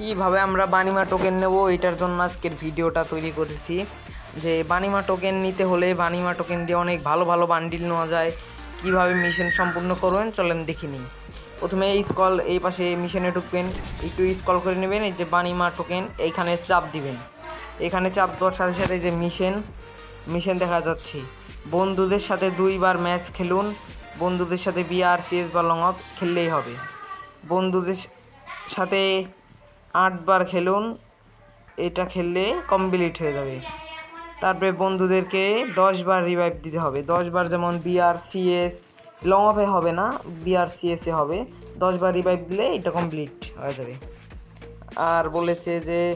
কীভাবে আমরা বানিমা টোকেন নেব, এটার জন্য আজকের ভিডিওটা তৈরি করেছি। যে বানিমা টোকেন নিতে হলে বানিমা টোকেন দিয়ে অনেক ভালো ভালো বান্ডিল নেওয়া যায়। কীভাবে মিশন সম্পূর্ণ করবেন, চলেন দেখে নিই। প্রথমে এই স্কল এই পাশে মিশনে ঢুকবেন, একটু স্কল করে নেবেন, এই যে বানিমা টোকেন এইখানে চাপ দিবেন। এখানে চাপ দেওয়ার সাথে সাথে যে মিশন মিশন দেখা যাচ্ছে। বন্ধুদের সাথে দুইবার ম্যাচ খেলুন, বন্ধুদের সাথে বিআর সিএস বা লং অফ খেললেই হবে। বন্ধুদের সাথে আটবার খেলুন, এটা খেললে কমপ্লিট হয়ে যাবে। তারপরে বন্ধুদেরকে দশবার রিভাইভ দিতে হবে। দশবার যেমন বিআর সিএস লং অফে হবে না বিআর সিএসে হবে। দশবার রিভাইভ দিলে এটা কমপ্লিট হয়ে যাবে। আর বলেছে যে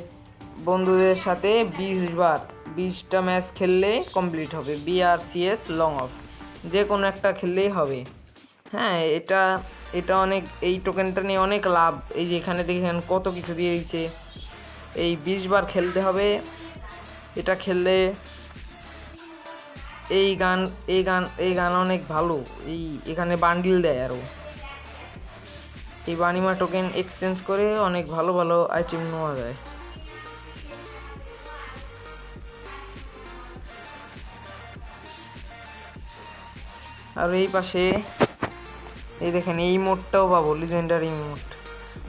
বন্ধুদের সাথে বিশ বার বিশটা ম্যাচ খেললে কমপ্লিট হবে। বিআর সিএস লং অফ যে কোনো একটা খেললেই হবে। হ্যাঁ এটা এটা অনেক, এই টোকেনটা নিয়ে অনেক লাভ। এই যে এখানে দেখেন কত কিছু দিয়ে দিচ্ছে এই বিশ বার খেলতে হবে। এটা খেললে এই গান এই গান এই গান অনেক ভালো। এই এখানে বান্ডিল দেয় আরও এই বানিমা টোকেন এক্সচেঞ্জ করে অনেক ভালো ভালো আইটেম নেওয়া যায়। আর এই পাশে এই দেখেন, এই মোডটাও পাবো লিজেন্ডারি মোড।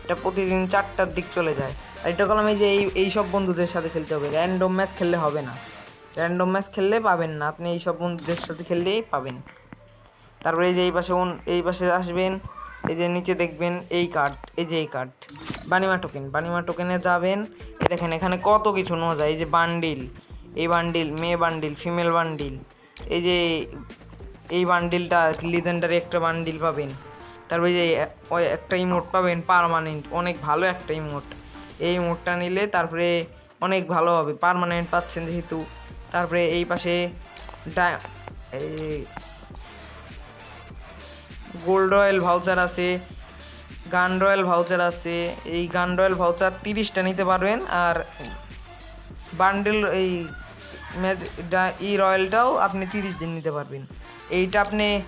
এটা প্রতিদিন চারটার দিক চলে যায়। আর এটা করলাম এই যে এই এই সব বন্ধুদের সাথে খেলতে হবে। র্যান্ডম ম্যাচ খেললে হবে না। র্যান্ডম ম্যাচ খেললে পাবেন না। আপনি এই সব বন্ধুদের সাথে খেললেই পাবেন। তারপরে এই যে এই পাশে এই পাশে আসবেন। এই যে নিচে দেখবেন এই কার্ড এই যে এই কার্ড বানিমা টোকেন বানিমা টোকেনে যাবেন। এই দেখেন, এখানে কত কিছু নেওয়া যায়। এই যে বান্ডিল এই বান্ডিল মেয়ে বান্ডিল ফিমেল বান্ডিল এই যে এই বান্ডিলটা লিজেন্ডারি একটা বান্ডিল পাবেন। তারপরে যে, ওই একটা ইমোট পাবেন পারমানেন্ট অনেক ভালো একটা ইমোট এই ইমোটটা নিলে তারপরে অনেক ভালো হবে পারমানেন্ট পাচ্ছেন যেহেতু। তারপরে এই পাশে গোল্ড রয়্যাল ভাউচার আছে গান রয়্যাল ভাউচার আছে, এই গান রয়্যাল ভাউচার তিরিশটা নিতে পারবেন। আর বান্ডেল এই ম্যাজ- ডা- ই রয়্যালটাও আপনি তিরিশ দিন নিতে পারবেন। এইটা আপনি,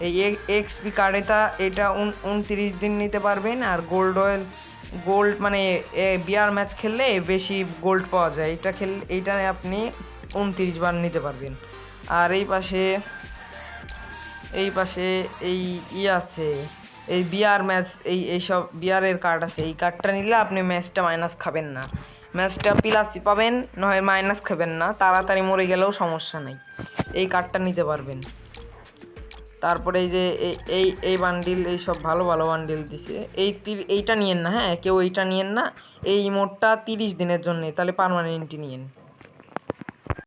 এই এক্সপি কার্ডেটা এটা উন- উনত্রিশ দিন নিতে পারবেন আর গোল্ড রয়্যাল, গোল্ড মানে বিয়ার ম্যাচ খেললে বেশি গোল্ড পাওয়া যায়। এটা খেল, এইটা আপনি উনত্রিশ বার নিতে পারবেন। আর এই পাশে এই পাশে এই ই আছে, এই বিয়ার ম্যাচ, এই, এইসব বিয়ারের কার্ড আছে। এই কার্ডটা নিলে আপনি ম্যাচটা মাইনাস খাবেন না। ম্যাচটা প্লাসই পাবেন, নয় মাইনাস খাবেন না, তাড়াতাড়ি মরে গেলেও সমস্যা নেই। এই কার্ডটা নিতে পারবেন। তারপরে এই যে এই- এই বান্ডিল এই সব ভালো ভালো বান্ডিল দিছে। এই তির এইটা নিয়েন না হ্যাঁ কেউ এইটা নিয়েন না। এই মোডটা তিরিশ দিনের জন্যে, তাহলে পারমানেন্টই নিয়েন।